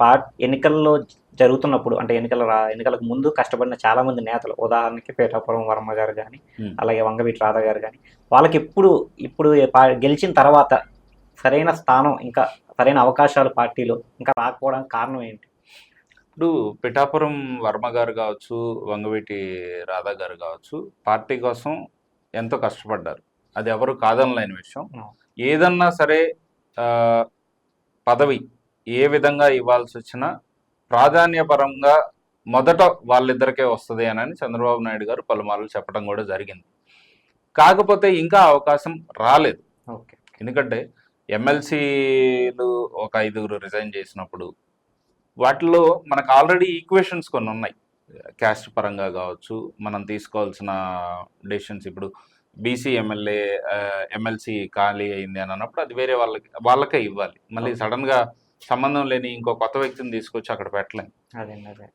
Part ఎన్నికల్లో జరుగుతున్నప్పుడు అంటే ఎన్నికల ఎన్నికలకు ముందు కష్టపడిన చాలా మంది నేతలు ఉదాహరణకి పేటాపురం వర్మ గారు కానీ. అలాగే వంగవీటి రాధా గారు కానీ వాళ్ళకి ఎప్పుడు ఇప్పుడు పా- గెలిచిన తర్వాత సరైన స్థానం ఇంకా సరైన అవకాశాలు పార్టీలో ఇంకా రాకపోవడానికి కారణం ఏంటి ఇప్పుడు పిఠాపురం వర్మ గారు కావచ్చు వంగవీటి రాధా గారు కావచ్చు పార్టీ కోసం ఎంతో కష్టపడ్డారు అది ఎవరు కాదనలేని విషయం. ఏదన్నా సరే పదవి ఏ విధంగా ఇవ్వాల్సి వచ్చినా ప్రాధాన్యపరంగా మొదట వాళ్ళిద్దరికే వస్తుంది అని చంద్రబాబు నాయుడు గారు పలుమార్లు చెప్పడం కూడా జరిగింది. కాకపోతే ఇంకా అవకాశం రాలేదు. ఓకే. ఎందుకంటే ఎమ్మెల్సీలు ఒక ఐదుగురు రిజైన్ చేసినప్పుడు వాటిలో మనకు ఆల్రెడీ ఈక్వేషన్స్ కొన్ని ఉన్నాయి. క్యాస్ట్ పరంగా కావచ్చు మనం తీసుకోవాల్సిన డెసిషన్స్ ఇప్పుడు బీసీ ఎమ్మెల్యే ఎమ్మెల్సీ ఖాళీ అయింది అని అన్నప్పుడు అది వేరే వాళ్ళకి వాళ్ళకే ఇవ్వాలి. మళ్ళీ సడన్గా సంబంధం లేని ఇంకో కొత్త వ్యక్తిని తీసుకొచ్చి అక్కడ పెట్టలేం.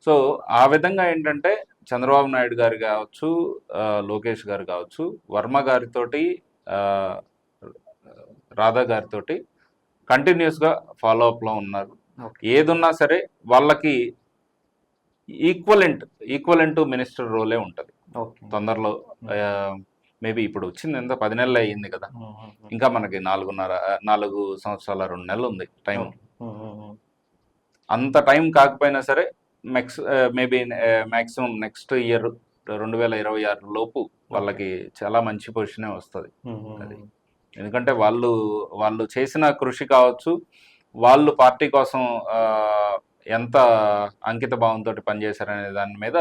సో ఆ విధంగా ఏంటంటే చంద్రబాబు నాయుడు గారు కావచ్చు లోకేష్ గారు కావచ్చు వర్మ గారితోటి రాధా గారితోటి కంటిన్యూస్గా ఫాలో అప్లో ఉన్నారు ఏదున్నా సరే వాళ్ళకి ఈక్వలెంట్ ఈక్వలెంట్ మినిస్టర్ రోలే ఉంటుంది. తొందరలో మేబీ ఇప్పుడు వచ్చింది ఎంత పది నెలలు అయ్యింది కదా. ఇంకా మనకి నాలుగున్నర నాలుగు సంవత్సరాల రెండు నెలలు ఉంది టైం అంత టైం కాకపోయినా సరే max maybe maximum next year రెండు వేల ఇరవై ఆరు లోపు వాళ్ళకి చాలా మంచి పొజిషనే వస్తుంది. అది. ఎందుకంటే వాళ్ళు వాళ్ళు చేసిన కృషి కావచ్చు వాళ్ళు పార్టీ కోసం ఎంత అంకిత భావంతో పనిచేశారనే దాని మీద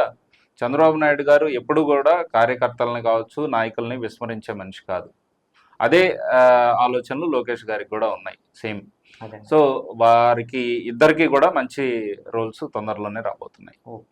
చంద్రబాబు నాయుడు గారు ఎప్పుడు కూడా కార్యకర్తలని కావచ్చు నాయకుల్ని విస్మరించే మనిషి కాదు. అదే ఆలోచనలు లోకేష్ గారికి కూడా ఉన్నాయి సేమ్. సో వారికి ఇద్దరికి కూడా మంచి రోల్స్ తొందరలోనే రాబోతున్నాయి. ఓకే.